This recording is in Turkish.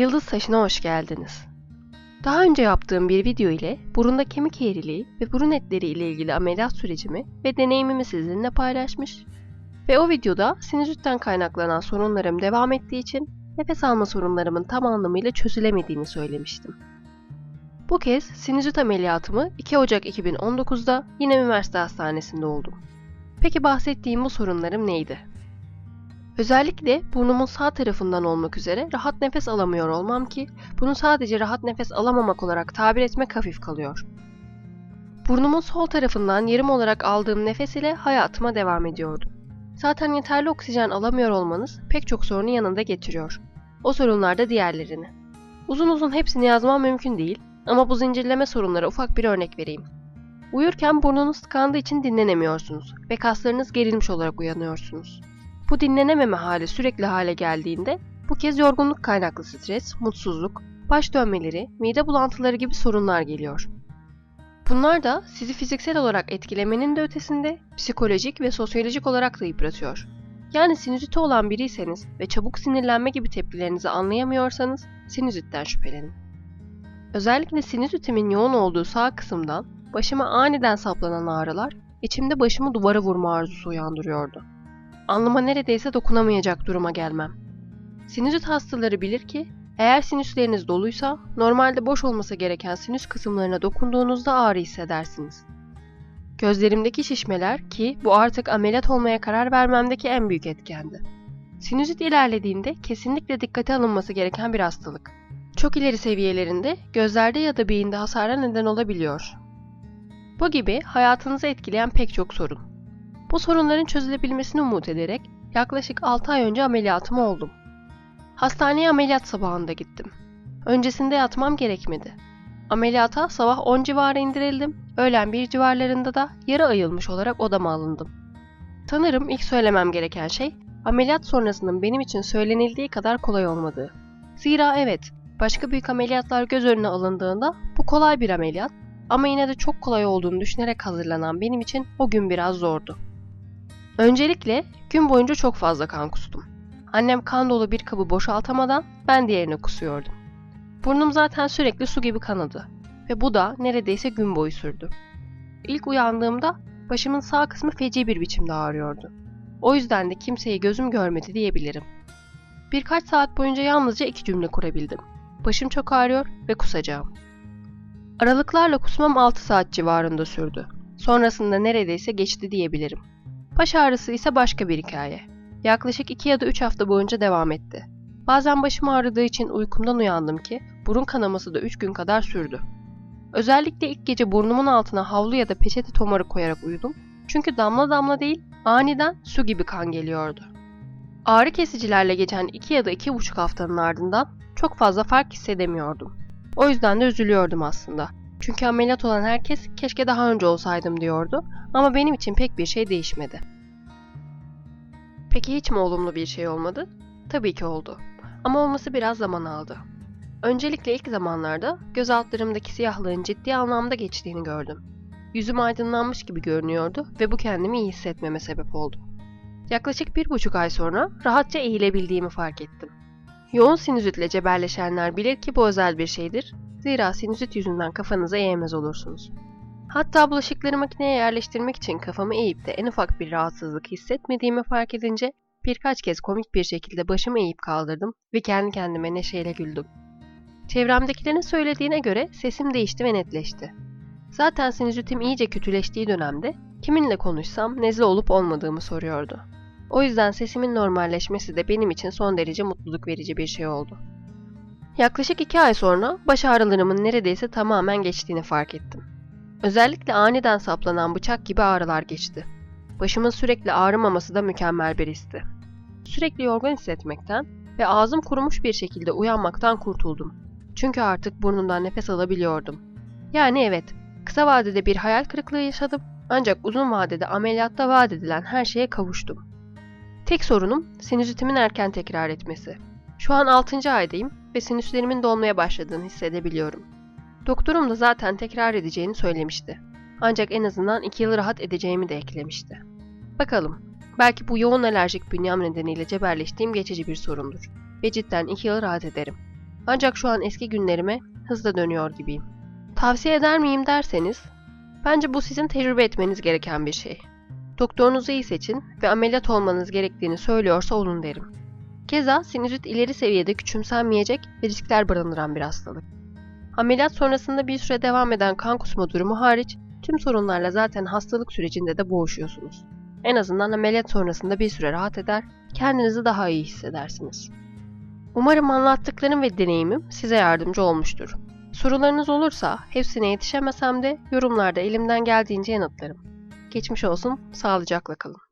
Yıldız Taşı'na hoş geldiniz. Daha önce yaptığım bir video ile burunda kemik eğriliği ve burun etleri ile ilgili ameliyat sürecimi ve deneyimimi sizinle paylaşmış ve o videoda sinüzitten kaynaklanan sorunlarım devam ettiği için nefes alma sorunlarımın tam anlamıyla çözülemediğini söylemiştim. Bu kez sinüzit ameliyatımı 2 Ocak 2019'da yine üniversite hastanesinde oldum. Peki bahsettiğim bu sorunlarım neydi? Özellikle burnumun sağ tarafından olmak üzere rahat nefes alamıyor olmam ki bunu sadece rahat nefes alamamak olarak tabir etmek hafif kalıyor. Burnumun sol tarafından yarım olarak aldığım nefes ile hayatıma devam ediyordum. Zaten yeterli oksijen alamıyor olmanız pek çok sorunu yanında getiriyor. O sorunlar da diğerlerini. Uzun uzun hepsini yazmam mümkün değil ama bu zincirleme sorunlara ufak bir örnek vereyim. Uyurken burnunuz tıkandığı için dinlenemiyorsunuz ve kaslarınız gerilmiş olarak uyanıyorsunuz. Bu dinlenememe hali sürekli hale geldiğinde bu kez yorgunluk kaynaklı stres, mutsuzluk, baş dönmeleri, mide bulantıları gibi sorunlar geliyor. Bunlar da sizi fiziksel olarak etkilemenin de ötesinde psikolojik ve sosyolojik olarak da yıpratıyor. Yani sinüziti olan biriyseniz ve çabuk sinirlenme gibi tepkilerinizi anlayamıyorsanız sinüzitten şüphelenin. Özellikle sinüzitimin yoğun olduğu sağ kısımdan başıma aniden saplanan ağrılar içimde başımı duvara vurma arzusu uyandırıyordu. Alnıma neredeyse dokunamayacak duruma gelmem. Sinüzit hastaları bilir ki eğer sinüsleriniz doluysa normalde boş olması gereken sinüs kısımlarına dokunduğunuzda ağrı hissedersiniz. Gözlerimdeki şişmeler ki bu artık ameliyat olmaya karar vermemdeki en büyük etkendi. Sinüzit ilerlediğinde kesinlikle dikkate alınması gereken bir hastalık. Çok ileri seviyelerinde gözlerde ya da beyinde hasara neden olabiliyor. Bu gibi hayatınızı etkileyen pek çok sorun. Bu sorunların çözülebilmesini umut ederek yaklaşık 6 ay önce ameliyatım oldum. Hastaneye ameliyat sabahında gittim. Öncesinde yatmam gerekmedi. Ameliyata sabah 10 civarı indirildim, öğlen 1 civarlarında da yarı ayılmış olarak odama alındım. Sanırım ilk söylemem gereken şey, ameliyat sonrasının benim için söylenildiği kadar kolay olmadığı. Zira evet, başka büyük ameliyatlar göz önüne alındığında bu kolay bir ameliyat ama yine de çok kolay olduğunu düşünerek hazırlanan benim için o gün biraz zordu. Öncelikle gün boyunca çok fazla kan kustum. Annem kan dolu bir kabı boşaltamadan ben diğerini kusuyordum. Burnum zaten sürekli su gibi kanadı ve bu da neredeyse gün boyu sürdü. İlk uyandığımda başımın sağ kısmı feci bir biçimde ağrıyordu. O yüzden de kimseyi gözüm görmedi diyebilirim. Birkaç saat boyunca yalnızca iki cümle kurabildim. Başım çok ağrıyor ve kusacağım. Aralıklarla kusmam 6 saat civarında sürdü. Sonrasında neredeyse geçti diyebilirim. Baş ağrısı ise başka bir hikaye. Yaklaşık 2 ya da 3 hafta boyunca devam etti. Bazen başım ağrıdığı için uykumdan uyandım ki burun kanaması da 3 gün kadar sürdü. Özellikle ilk gece burnumun altına havlu ya da peçete tomarı koyarak uyudum. Çünkü damla damla değil, aniden su gibi kan geliyordu. Ağrı kesicilerle geçen 2 ya da 2,5 haftanın ardından çok fazla fark hissedemiyordum. O yüzden de üzülüyordum aslında. Çünkü ameliyat olan herkes keşke daha önce olsaydım diyordu ama benim için pek bir şey değişmedi. Peki hiç mi olumlu bir şey olmadı? Tabii ki oldu. Ama olması biraz zaman aldı. Öncelikle ilk zamanlarda göz altlarımdaki siyahlığın ciddi anlamda geçtiğini gördüm. Yüzüm aydınlanmış gibi görünüyordu ve bu kendimi iyi hissetmeme sebep oldu. Yaklaşık bir buçuk ay sonra rahatça eğilebildiğimi fark ettim. Yoğun sinüzitle cebelleşenler bilir ki bu özel bir şeydir. Zira sinüzit yüzünden kafanıza eğemez olursunuz. Hatta bulaşıkları makineye yerleştirmek için kafamı eğip de en ufak bir rahatsızlık hissetmediğimi fark edince birkaç kez komik bir şekilde başımı eğip kaldırdım ve kendi kendime neşeyle güldüm. Çevremdekilerin söylediğine göre sesim değişti ve netleşti. Zaten sinüzitim iyice kötüleştiği dönemde kiminle konuşsam nezle olup olmadığımı soruyordu. O yüzden sesimin normalleşmesi de benim için son derece mutluluk verici bir şey oldu. Yaklaşık iki ay sonra baş ağrılarımın neredeyse tamamen geçtiğini fark ettim. Özellikle aniden saplanan bıçak gibi ağrılar geçti. Başımın sürekli ağrımaması da mükemmel bir histi. Sürekli yorgun hissetmekten ve ağzım kurumuş bir şekilde uyanmaktan kurtuldum. Çünkü artık burnumdan nefes alabiliyordum. Yani evet, kısa vadede bir hayal kırıklığı yaşadım ancak uzun vadede ameliyatta vaat edilen her şeye kavuştum. Tek sorunum sinüzitimin erken tekrar etmesi. Şu an 6. aydayım ve sinüslerimin dolmaya başladığını hissedebiliyorum. Doktorum da zaten tekrar edeceğini söylemişti. Ancak en azından 2 yıl rahat edeceğimi de eklemişti. Bakalım, belki bu yoğun alerjik bünyem nedeniyle cebelleştiğim geçici bir sorundur ve cidden 2 yıl rahat ederim. Ancak şu an eski günlerime hızla dönüyor gibiyim. Tavsiye eder miyim derseniz, bence bu sizin tecrübe etmeniz gereken bir şey. Doktorunuzu iyi seçin ve ameliyat olmanız gerektiğini söylüyorsa olun derim. Keza sinüzit ileri seviyede küçümsenmeyecek ve riskler barındıran bir hastalık. Ameliyat sonrasında bir süre devam eden kan kusma durumu hariç tüm sorunlarla zaten hastalık sürecinde de boğuşuyorsunuz. En azından ameliyat sonrasında bir süre rahat eder, kendinizi daha iyi hissedersiniz. Umarım anlattıklarım ve deneyimim size yardımcı olmuştur. Sorularınız olursa hepsine yetişemesem de yorumlarda elimden geldiğince yanıtlarım. Geçmiş olsun, sağlıcakla kalın.